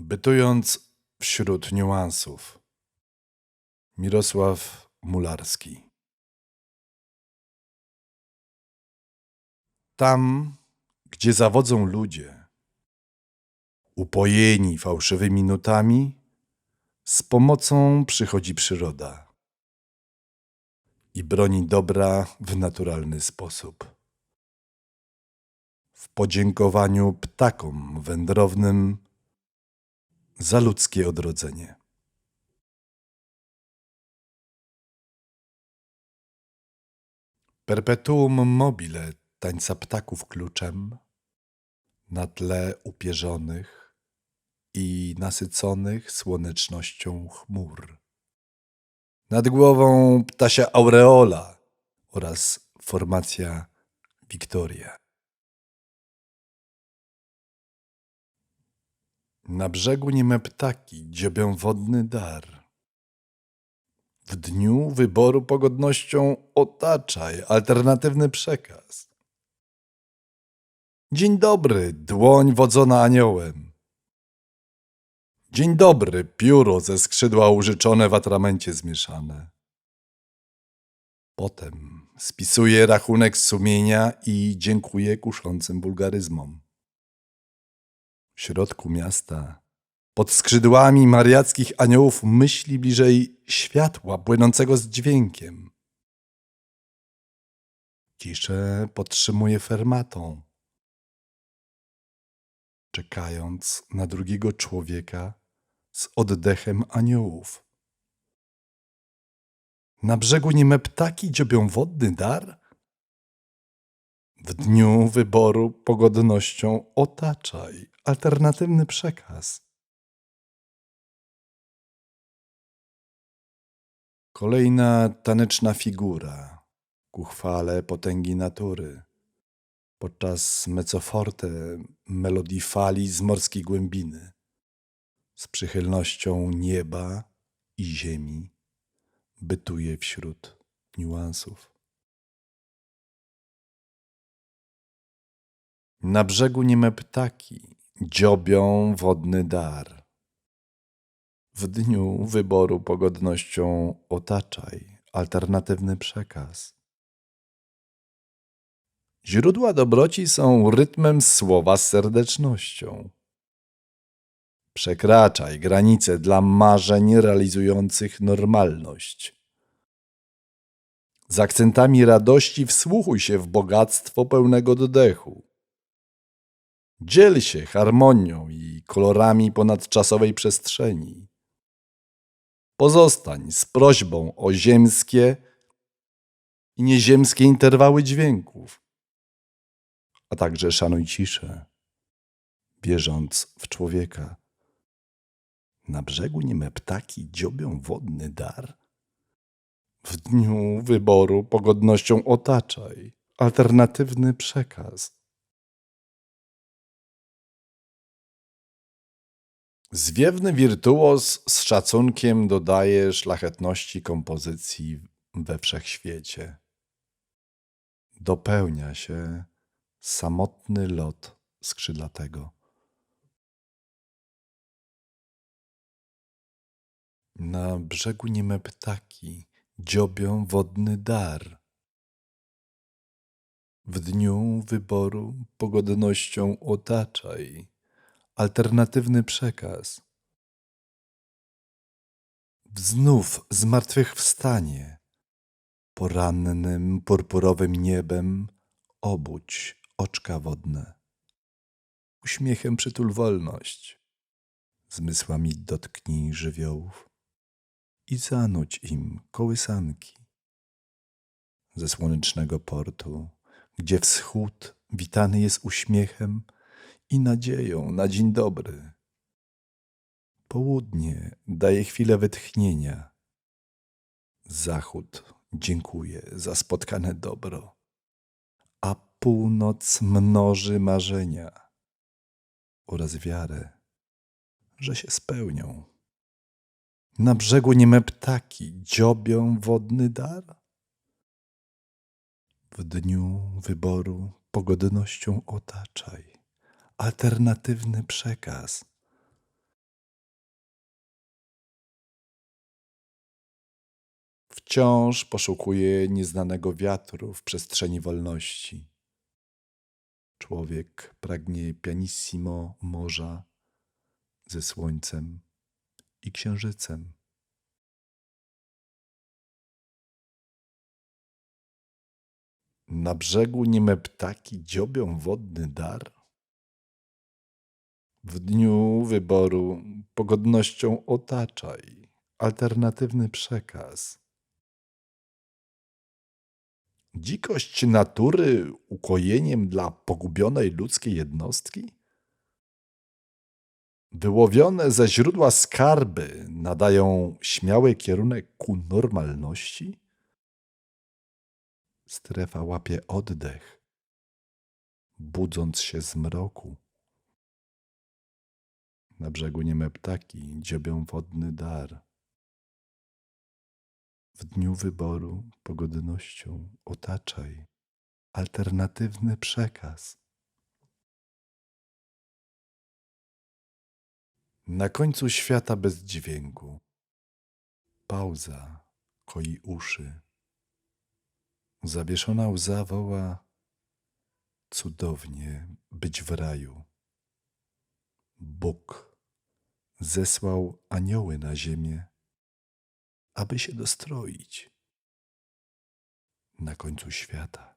Bytując wśród niuansów. Mirosław Mularski. Tam, gdzie zawodzą ludzie, upojeni fałszywymi nutami, z pomocą przychodzi przyroda i broni dobra w naturalny sposób. W podziękowaniu ptakom wędrownym za ludzkie odrodzenie. Perpetuum mobile tańca ptaków kluczem na tle upierzonych i nasyconych słonecznością chmur. Nad głową ptasia aureola oraz formacja Wiktoria. Na brzegu nieme ptaki dziobią wodny dar. W dniu wyboru pogodnością otaczaj alternatywny przekaz. Dzień dobry, dłoń wodzona aniołem. Dzień dobry, pióro ze skrzydła użyczone w atramencie zmieszane. Potem spisuje rachunek sumienia i dziękuję kuszącym wulgaryzmom. W środku miasta, pod skrzydłami mariackich aniołów myśli bliżej światła płynącego z dźwiękiem. Ciszę podtrzymuje fermatą, czekając na drugiego człowieka z oddechem aniołów. Na brzegu nieme ptaki dziobią wodny dar? W dniu wyboru pogodnością otaczaj alternatywny przekaz. Kolejna taneczna figura ku chwale potęgi natury. Podczas mezzoforte melodii fali z morskiej głębiny. Z przychylnością nieba i ziemi bytuje wśród niuansów. Na brzegu nieme ptaki dziobią wodny dar. W dniu wyboru pogodnością otaczaj alternatywny przekaz. Źródła dobroci są rytmem słowa z serdecznością. Przekraczaj granice dla marzeń realizujących normalność. Z akcentami radości wsłuchuj się w bogactwo pełnego dodechu. Dziel się harmonią i kolorami ponadczasowej przestrzeni. Pozostań z prośbą o ziemskie i nieziemskie interwały dźwięków, a także szanuj ciszę, wierząc w człowieka. Na brzegu nieme ptaki dziobią wodny dar. W dniu wyboru pogodnością otaczaj alternatywny przekaz. Zwiewny wirtuos z szacunkiem dodaje szlachetności kompozycji we wszechświecie. Dopełnia się samotny lot skrzydlatego. Na brzegu nieme ptaki dziobią wodny dar. W dniu wyboru pogodnością otaczaj alternatywny przekaz. Znów zmartwychwstanie, porannym purpurowym niebem obudź oczka wodne. Uśmiechem przytul wolność, zmysłami dotknij żywiołów i zanuć im kołysanki. Ze słonecznego portu, gdzie wschód witany jest uśmiechem i nadzieją na dzień dobry. Południe daje chwilę wytchnienia. Zachód dziękuję za spotkane dobro, a północ mnoży marzenia oraz wiarę, że się spełnią. Na brzegu nieme ptaki dziobią wodny dar. W dniu wyboru pogodnością otaczaj alternatywny przekaz. Wciąż poszukuje nieznanego wiatru w przestrzeni wolności. Człowiek pragnie pianissimo morza ze słońcem i księżycem. Na brzegu nieme ptaki dziobią wodny dar. W dniu wyboru pogodnością otaczaj alternatywny przekaz. Dzikość natury ukojeniem dla pogubionej ludzkiej jednostki? Wyłowione ze źródła skarby nadają śmiały kierunek ku normalności? Strefa łapie oddech, budząc się z mroku. Na brzegu nieme ptaki dziobią wodny dar. W dniu wyboru pogodnością otaczaj alternatywny przekaz. Na końcu świata bez dźwięku. Pauza koi uszy. Zawieszona łza woła cudownie być w raju. Bóg zesłał anioły na ziemię, aby się dostroić na końcu świata.